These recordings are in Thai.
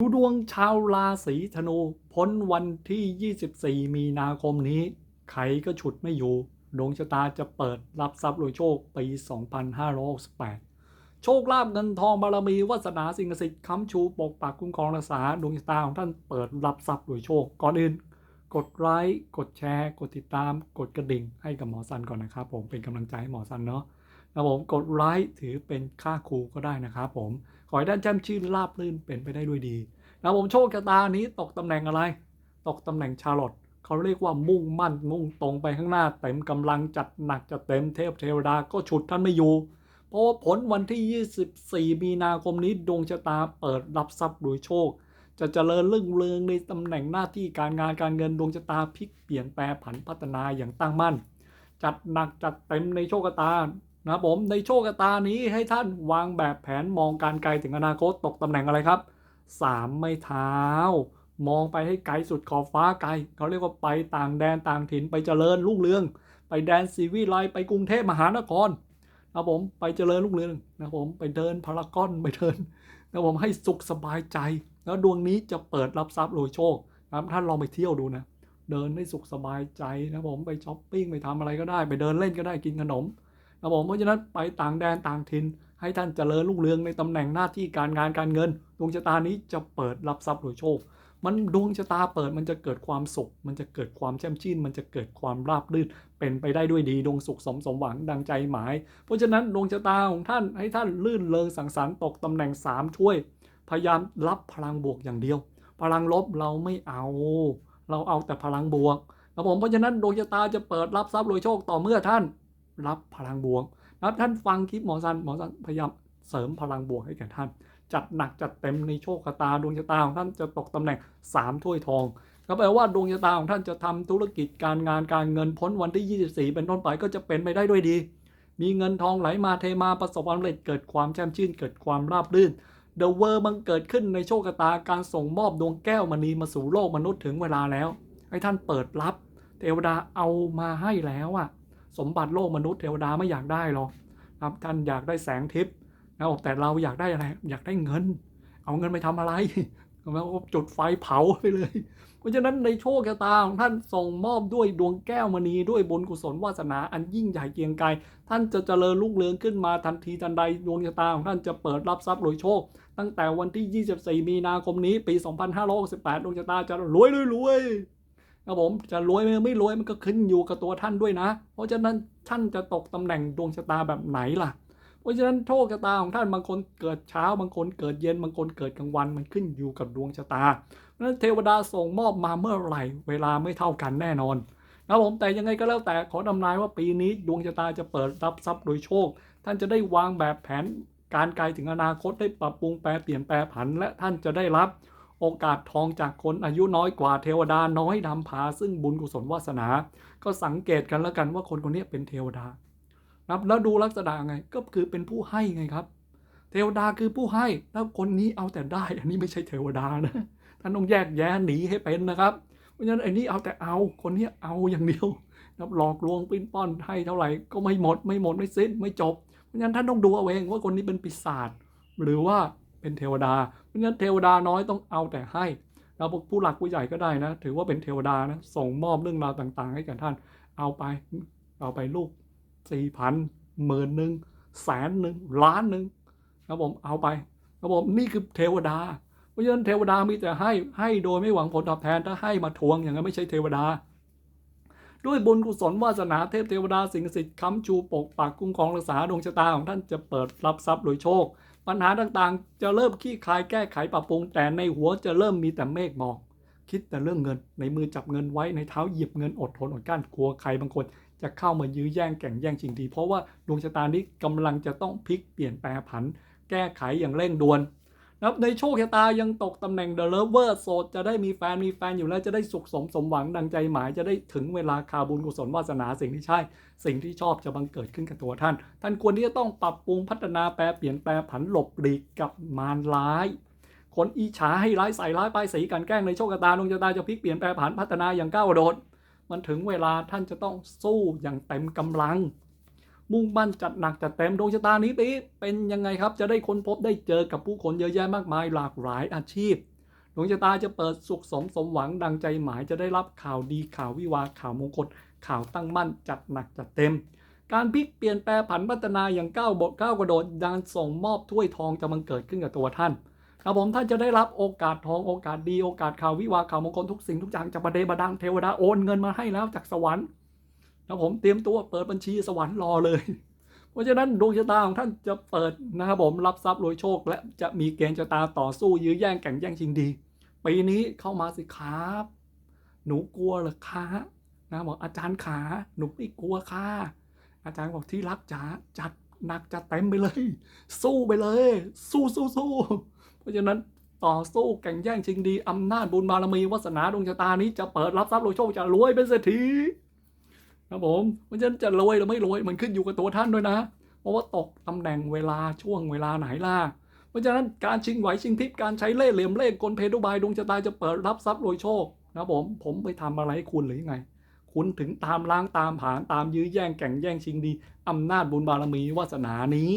ดูดวงชาวราศีธนูพ้นวันที่ 24 มีนาคมนี้ ใครก็ฉุดไม่อยู่ ดวงชะตาจะเปิดรับทรัพย์รวยโชคปี 2568 โชคลาภเงินทองบารมีวาสนาสิ่งศักดิ์สิทธิ์ค้ำชูปกปักคุ้มครองรักษาดวงชะตาของท่านเปิดรับทรัพย์รวยโชค ก่อนอื่น กดไลค์กดแชร์ กดติดตาม กดกระดิ่งให้กับหมอซันก่อนนะครับผมเป็นกำลังใจให้หมอซันเนาะนะผมกดไลค์ถือเป็นค่าครูก็ได้นะครับผม ขอให้ท่านแจ่มชื่นราบรื่นเป็นไปได้ด้วยดีนะผมโชคชะตานี้ตกตำแหน่งอะไร ตกตำแหน่งชาลอตเขาเรียกว่ามุ่งมั่นมุ่งตรงไปข้างหน้าเต็มกำลังจัดหนักจัดเต็มเทพเทวดาก็ฉุดท่านไม่อยู่ เพราะว่าผลวันที่ 24 มีนาคมนี้ดวงชะตาเปิดรับทรัพย์โดยโชค จะเจริญรุ่งเรืองในตำแหน่งหน้าที่การงานการเงินดวงชะตาพลิกเปลี่ยนแปลผันพัฒนาอย่างตั้งมั่น จัดหนักจัดเต็มในโชคชะตา นะครับผมในโชคชะตานี้ให้ท่านวางแบบแผนมองการไกลถึงอนาคตตกตำแหน่งอะไรครับสามไม่เท้ามองไปให้ไกลสุดขอบฟ้าไกลเขาเรียกว่าไปต่างแดนต่างถิ่นไปเจริญรุ่งเรือง ไปแดนซีวิไลไปกรุงเทพมหานครนะผมไปเจริญรุ่งเรืองนะผมไปเดินพารากอนไปเดินนะผมให้สุขสบายใจ แล้วดวงนี้จะเปิดรับทรัพย์โดยโชคนะครับท่านลองไปเที่ยวดูนะเดินให้สุขสบายใจนะผมไปช้อปปิ้งไปทำอะไรก็ได้ ไปเดินเล่นก็ได้กินขนม นะผมเพราะฉะนั้นไปต่างแดนต่างถิ่นให้ท่านเจริญรุ่งเรืองในตำแหน่งหน้าที่การงานการเงิน ดวงชะตานี้จะเปิดรับทรัพย์โดยโชค มันดวงชะตาเปิดมันจะเกิดความสุข มันจะเกิดความแช่มชื่น มันจะเกิดความราบรื่น เป็นไปได้ด้วยดีดวงสุขสมสมหวังดังใจหมาย เพราะฉะนั้นดวงชะตาของท่านให้ท่านลื่นเลงสังสรรค์ตกตำแหน่งสามช่วย พยายามรับพลังบวกอย่างเดียว พลังลบเราไม่เอา เราเอาแต่พลังบวกครับผมเพราะฉะนั้นดวงชะตาจะเปิดรับทรัพย์โดยโชคต่อเมื่อท่าน รับพลังบวกนะท่านฟังคลิปหมอซันหมอซันพยายามเสริมพลังบวกให้แก่ท่าน จัดหนักจัดเต็มในโชคชะตาดวงชะตาของท่านจะตกตำแหน่ง 3 ถ้วยทองก็แปลว่าดวงชะตาของท่านจะทำธุรกิจการงานการเงินพ้นวันที่ 24 เป็นต้นไปก็จะเป็นไปได้ด้วยดี มีเงินทองไหลมาเทมาประสบความสำเร็จเกิดความแช่มชื่นเกิดความราบรื่นเดอะเวอร์บังเกิดขึ้นในโชคชะตาการส่งมอบดวงแก้วมณีมาสู่โลกมนุษย์ถึงเวลาแล้ว ให้ท่านเปิดรับ เทวดาเอามาให้แล้วอะ สมบัติโลกมนุษย์เทวดาไม่อยากได้หรอกครับท่านอยากได้แสงทิพย์นะครับแต่เราอยากได้อะไรอยากได้เงิน เอาเงินไปทำอะไรแล้วก็จุดไฟเผาไปเลย เพราะฉะนั้นในโชคชะตาของท่านส่งมอบด้วยดวงแก้วมณีด้วยบุญกุศลวาสนาอันยิ่งใหญ่เกียงไกรท่านจะเจริญรุ่งเรืองขึ้นมาทันทีทันใดดวงชะตาของท่านจะเปิดรับทรัพย์โดยโชค ตั้งแต่วันที่ 24 มีนาคมนี้ปี 2568ดวงชะตาจะรวยรวยรวย ครับผมจะรวยไม่รวยมันก็ขึ้นอยู่กับตัวท่านด้วยนะ เพราะฉะนั้นท่านจะตกตำแหน่งดวงชะตาแบบไหนล่ะ เพราะฉะนั้นโชคชะตาของท่านบางคนเกิดเช้าบางคนเกิดเย็นบางคนเกิดกลางวันมันขึ้นอยู่กับดวงชะตาเพราะฉะนั้นเทวดาส่งมอบมาเมื่อไหร่ เวลาไม่เท่ากันแน่นอนนะผมแต่ยังไงก็แล้วแต่ขอดำนายว่าปีนี้ดวงชะตาจะเปิดรับทรัพย์โดยโชค ท่านจะได้วางแบบแผนการไกลถึงอนาคตได้ปรับปรุงแปลเปลี่ยนแปลผัน และท่านจะได้รับ โอกาสทองจากคนอายุน้อยกว่าเทวดาน้อยนำพาซึ่งบุญกุศลวาสนา ก็สังเกตกันแล้วกันว่าคนคนนี้เป็นเทวดานะแล้วดูลักษณะไงก็คือเป็นผู้ให้ไงครับ เทวดาคือผู้ให้แล้วคนนี้เอาแต่ได้ อันนี้ไม่ใช่เทวดานะท่านต้องแยกแยะหนีให้เป็นนะครับเพราะฉะนั้นไอ้นี้เอาแต่เอาคนนี้เอาอย่างเดียวนับหลอกลวงปิ้นป้อนให้เท่าไหร่ก็ไม่หมดไม่หมดไม่สิ้นไม่จบ เพราะฉะนั้นท่านต้องดูเอาเองว่าคนนี้เป็นปีศาจหรือว่า เป็นเทวดา เพราะฉะนั้นเทวดาน้อยต้องเอาแต่ให้เราผู้หลักผู้ใหญ่ก็ได้นะ ถือว่าเป็นเทวดานะ ส่งมอบเรื่องราวต่างๆ ให้แก่ท่าน เอาไป เอาไปลูกสี่พันหมื่นหนึ่งแสนหนึ่งล้านหนึ่งครับผมเอาไปครับผมนี่คือเทวดา เพราะฉะนั้นเทวดามีแต่ให้ให้โดยไม่หวังผลตอบแทนถ้าให้มาทวงอย่างนั้นไม่ใช่เทวดา ด้วยบุญกุศลวาสนาเทพเทวดาสิ่งศักดิ์สิทธิ์ค้ำชูปกปักคุ้มครองรักษาดวงชะตาของท่านจะเปิดรับทรัพย์โดยโชค ปัญหาต่างๆ จะเริ่มขี้คลายแก้ไขปรับปรุง แต่ในหัวจะเริ่มมีแต่เมฆหมอกคิดแต่เรื่องเงิน ในมือจับเงินไว้ในเท้าหยิบเงินอดทนอดกลั้นกลัวใครบางคนจะเข้ามายื้อแย่งแข่งแย่งชิงดี เพราะว่าดวงชะตานี้กำลังจะต้องพลิกเปลี่ยนแปลผัน แก้ไขอย่างเร่งด่วน นะครับในโชคชะตายังตกตำแหน่งเดอะเลเวอร์โสดจะได้มีแฟนมีแฟนอยู่แล้วจะได้สุขสมสมหวังดังใจหมายจะได้ถึงเวลาคาบุญกุศลวาสนาสิ่งที่ใช่ สิ่งที่ชอบจะบังเกิดขึ้นกับตัวท่าน ท่านควรที่จะต้องปรับปรุงพัฒนาแปลเปลี่ยนแปลผันหลบหลีกกับมารร้ายคนอิจฉาให้ร้ายใส่ร้ายป้ายสีกันแกล้งในโชคชะตาดวงชะตาจะพลิกเปลี่ยนแปลผันพัฒนาอย่างก้าวโดดมันถึงเวลาท่านจะต้องสู้อย่างเต็มกำลัง มุ่งมั่นจัดหนักจัดเต็มดวงชะตานี้ปีเป็นยังไงครับ จะได้ค้นพบได้เจอกับผู้คนเยอะแยะมากมายหลากหลายอาชีพดวงชะตาจะเปิดสุขสมสมหวังดังใจหมายจะได้รับข่าวดีข่าววิวาข่าวมงคลข่าวตั้งมั่นจัดหนักจัดเต็ม การพลิกเปลี่ยนแปลผันพัฒนาอย่างก้าวบทก้าวกระโดดดังส่งมอบถ้วยทองจะมันเกิดขึ้นกับตัวท่านครับผมท่านจะได้รับโอกาสทองโอกาสดีโอกาสข่าววิวาข่าวมงคลทุกสิ่งทุกอย่างจากประเดบดังเทวดาโอนเงินมาให้แล้วจากสวรรค์ ครับผมเตรียมตัวเปิดบัญชีสวรรค์รอเลย เพราะฉะนั้นดวงชะตาของท่านจะเปิดนะครับผมรับทรัพย์รวยโชค และจะมีเกณฑ์ชะตาต่อสู้ยื้อแย่งแข่งแย่งชิงดีปีนี้เข้ามาสิครับ หนูกลัวหรอคะนะบอกอาจารย์ขาหนูไม่กลัวค่ะ อาจารย์บอกที่รักจ๋าจัดหนักจัดเต็มไปเลย สู้ไปเลย สู้สู้สู้เพราะฉะนั้นต่อสู้แข่งแย่งชิงดีอำนาจบุญบารมีวาสนาดวงชะตานี้จะเปิดรับทรัพย์รวยโชคจะรวยเป็นเศรษฐี ครับผมเพราะฉะนั้นจะรวยหรือไม่รวยมันขึ้นอยู่กับตัวท่านด้วยนะ เพราะว่าตกตำแหน่งเวลาช่วงเวลาไหนล่ะเพราะฉะนั้นการชิงไหวชิงพริบการใช้เล่ห์เหลี่ยมเล่ห์กลเพทุบายดวงชะตาจะเปิดรับทรัพย์รวยโชคนะผมผมไปทำอะไรให้คุณหรือยังไง คุณถึงตามล้างตามผานตามยื้อแย่งแข่งแย่งชิงดีอำนาจบุญบารมีวาสนานี้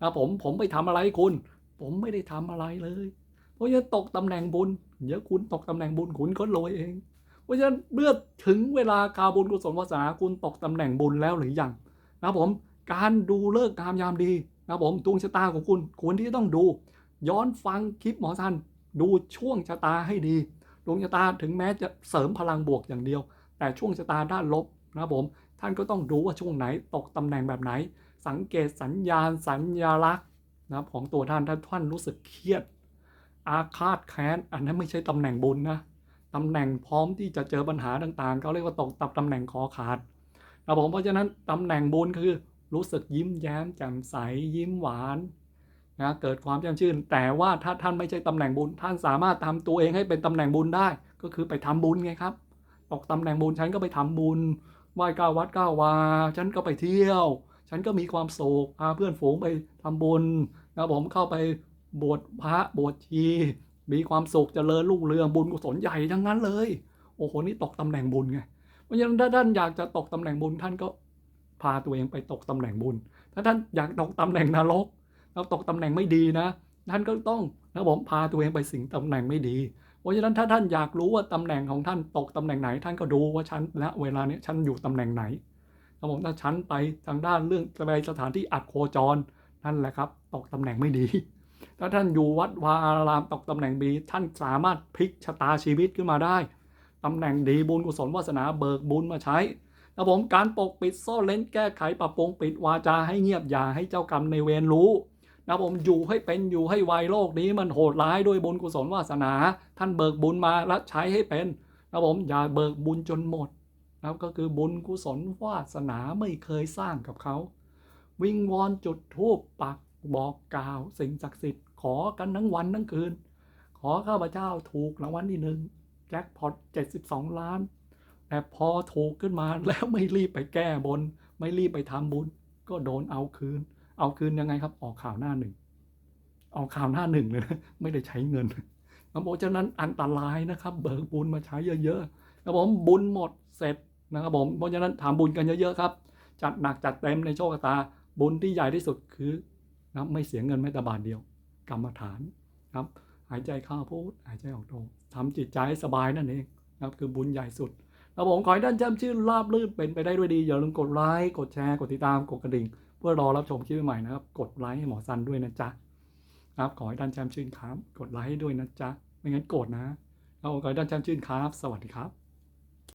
นะผมผมไปทำอะไรให้คุณ ผมไม่ได้ทำอะไรเลย เพราะฉะนั้นตกตำแหน่งบุญเดี๋ยวคุณตกตำแหน่งบุญคุณก็รวยเอง ราะฉะนั้นเมื่อถึงเวลาคาบุญกุศลวาสนาคุณตกตำแหน่งบุญแล้วหรือยังนะผมการดูเลิกษ์งามยามดีนะผมดวงชะตาของคุณควรที่จะต้องดู ย้อนฟังคลิปหมอซันดูช่วงชะตาให้ดีดวงชะตาถึงแม้จะเสริมพลังบวกอย่างเดียว แต่ช่วงชะตาด้านลบนะผมท่านก็ต้องดูว่าช่วงไหนตกตำแหน่งแบบไหน สังเกตสัญญาณสัญญาลักษณ์นะของตัวท่านถ้าท่านรู้สึกเครียด อาฆาตแค้น อันนั้นไม่ใช่ตำแหน่งบุญนะ ตำแหน่งพร้อมที่จะเจอปัญหาต่างๆเขาเรียกว่าตกตับตำแหน่งคอขาดนะครับผมเพราะฉะนั้นตำแหน่งบุญคือรู้สึกยิ้มแย้มแจ่มใสยิ้มหวานนะเกิดความแจ่มชื่น แต่ว่าถ้าท่านไม่ใช่ตำแหน่งบุญ ท่านสามารถทำตัวเองให้เป็นตำแหน่งบุญได้ ก็คือไปทำบุญไงครับตกตำแหน่งบุญฉันก็ไปทำบุญไหว้ก้าวัดก้าวา ฉันก็ไปเที่ยว ฉันก็มีความสุขพาเพื่อนฝูงไปทำบุญนะผมเข้าไปบวชพระบวชชี มีความสุขจเจริญรุ่งเรืองบุญกุศลใหญ่ทั้งนั้นเลย โอ้โหนี่ตกตำแหน่งบุญไงเพราะฉะนั้นถ้าท่านอยากจะตกตำแหน่งบุญท่านก็พาตัวเองไปตกตำแหน่งบุญ ถ้าท่านอยากตกตำแหน่งนรกเราตกตำแหน่งไม่ดีนะ ท่านก็ต้องนะผมพาตัวเองไปสิงตำแหน่งไม่ดี เพราะฉะนั้นถ้าท่านอยากรู้ว่าตำแหน่งของท่านตกตำแหน่งไหน ท่านก็ดูว่าฉันณเวลาเนี้ยฉันอยู่ตำแหน่งไหนนะผมถ้าฉันไปทางด้านเรื่องไปสถานที่อัดโคจรนั่นแหละครับ ตกตำแหน่งไม่ดี ถ้าท่านอยู่วัดวาอารามตกตำแหน่งดีท่านสามารถพลิกชะตาชีวิตขึ้นมาได้ตำแหน่งดีบุญกุศลวาสนาเบิกบุญมาใช้นะผมการปกปิดซ่อนเล้นแก้ไขปรับปรุงปิดวาจาให้เงียบอย่าให้เจ้ากรรมในเวรรู้นะผมอยู่ให้เป็นอยู่ให้ไวโลกนี้มันโหดร้ายด้วยบุญกุศลวาสนา ท่านเบิกบุญมาและใช้ให้เป็นนะผมอย่าเบิกบุญจนหมดนะก็คือบุญกุศลวาสนาไม่เคยสร้างกับเขา วิงวอนจุดทูปปัก บอกกล่าวสิ่งศักดิ์สิทธิ์ขอกันทั้งวันทั้งคืน ขอข้าพเจ้าถูกรางวัลที่หนึ่งแจ็คพอต72 ล้าน แต่พอถูกขึ้นมาแล้วไม่รีบไปแก้บน ไม่รีบไปทำบุญ ก็โดนเอาคืน เอาคืนยังไงครับ ออกข่าวหน้าหนึ่ง ออกข่าวหน้าหนึ่งเลยนะไม่ได้ใช้เงินนะผมฉะนั้นอันตรายนะครับ เบิกบุญมาใช้เยอะๆนะผมบุญหมดเสร็จนะครับผมเพราะฉะนั้นทำบุญกันเยอะๆครับ จัดหนักจัดเต็มในโชคชะตาบุญที่ใหญ่ที่สุดคือ นะไม่เสียเงินแม้แต่บาทเดียว กรรมฐานครับ หายใจเข้าพูดหายใจออกโททำจิตใจให้สบายนั่นเองนะครับคือบุญใหญ่สุดครับผมขอให้ท่านจำชื่อราบลื่นเป็นไปได้ด้วยดี อย่าลืมกดไลค์กดแชร์กดติดตามกดกระดิ่ง เพื่อรอรับชมคลิปใหม่นะครับ กดไลค์ให้หมอซันด้วยนะจ๊ะครับขอให้ท่านแชมชื่นครับ กดไลค์ให้ด้วยนะจ๊ะไม่งั้นโกรธนะเอาขอให้ท่านแชมชื่นครับ สวัสดีครับ